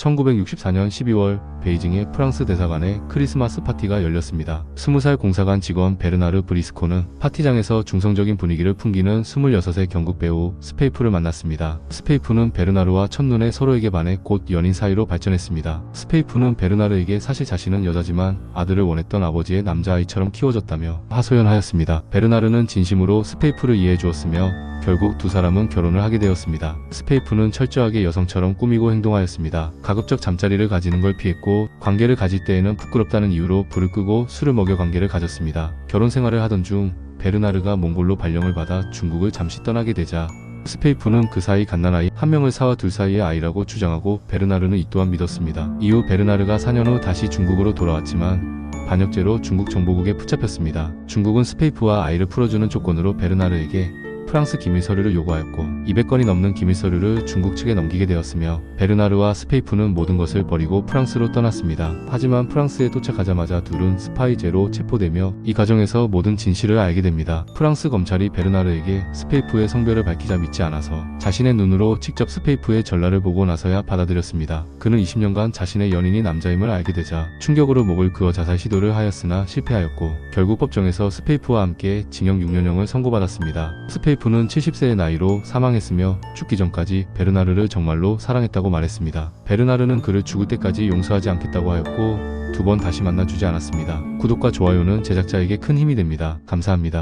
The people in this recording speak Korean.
1964년 12월 베이징의 프랑스 대사관에 크리스마스 파티가 열렸습니다. 20살 공사관 직원 베르나르 브리스코는 파티장에서 중성적인 분위기를 풍기는 26의 경국 배우 스페이프를 만났습니다. 스페이프는 베르나르와 첫눈에 서로에게 반해 곧 연인 사이로 발전했습니다. 스페이프는 베르나르에게 사실 자신은 여자지만 아들을 원했던 아버지의 남자아이처럼 키워졌다며 하소연하였습니다. 베르나르는 진심으로 스페이프를 이해해 주었으며 결국 두 사람은 결혼을 하게 되었습니다. 스페이프는 철저하게 여성처럼 꾸미고 행동하였습니다. 가급적 잠자리를 가지는 걸 피했고 관계를 가질 때에는 부끄럽다는 이유로 불을 끄고 술을 먹여 관계를 가졌습니다. 결혼 생활을 하던 중 베르나르가 몽골로 발령을 받아 중국을 잠시 떠나게 되자 스페이프는 그 사이 갓난아이 한 명을 사와 둘 사이의 아이라고 주장하고 베르나르는 이 또한 믿었습니다. 이후 베르나르가 4년 후 다시 중국으로 돌아왔지만 반역죄로 중국 정보국에 붙잡혔습니다. 중국은 스페이프와 아이를 풀어주는 조건으로 베르나르에게 프랑스 기밀 서류를 요구하였고 200건이 넘는 기밀 서류를 중국 측에 넘기게 되었으며 베르나르와 스페이프는 모든 것을 버리고 프랑스로 떠났습니다. 하지만 프랑스에 도착하자마자 둘은 스파이죄로 체포되며 이 과정에서 모든 진실을 알게 됩니다. 프랑스 검찰이 베르나르에게 스페이프의 성별을 밝히자 믿지 않아서 자신의 눈으로 직접 스페이프의 전라를 보고 나서야 받아들였습니다. 그는 20년간 자신의 연인이 남자임을 알게 되자 충격으로 목을 그어 자살 시도를 하였으나 실패하였고 결국 법정에서 스페이프와 함께 징역 6년형을 선고받았습니다. 스페이 프는 70세의 나이로 사망했으며 죽기 전까지 베르나르를 정말로 사랑했다고 말했습니다. 베르나르는 그를 죽을 때까지 용서하지 않겠다고 하였고 두 번 다시 만나주지 않았습니다. 구독과 좋아요는 제작자에게 큰 힘이 됩니다. 감사합니다.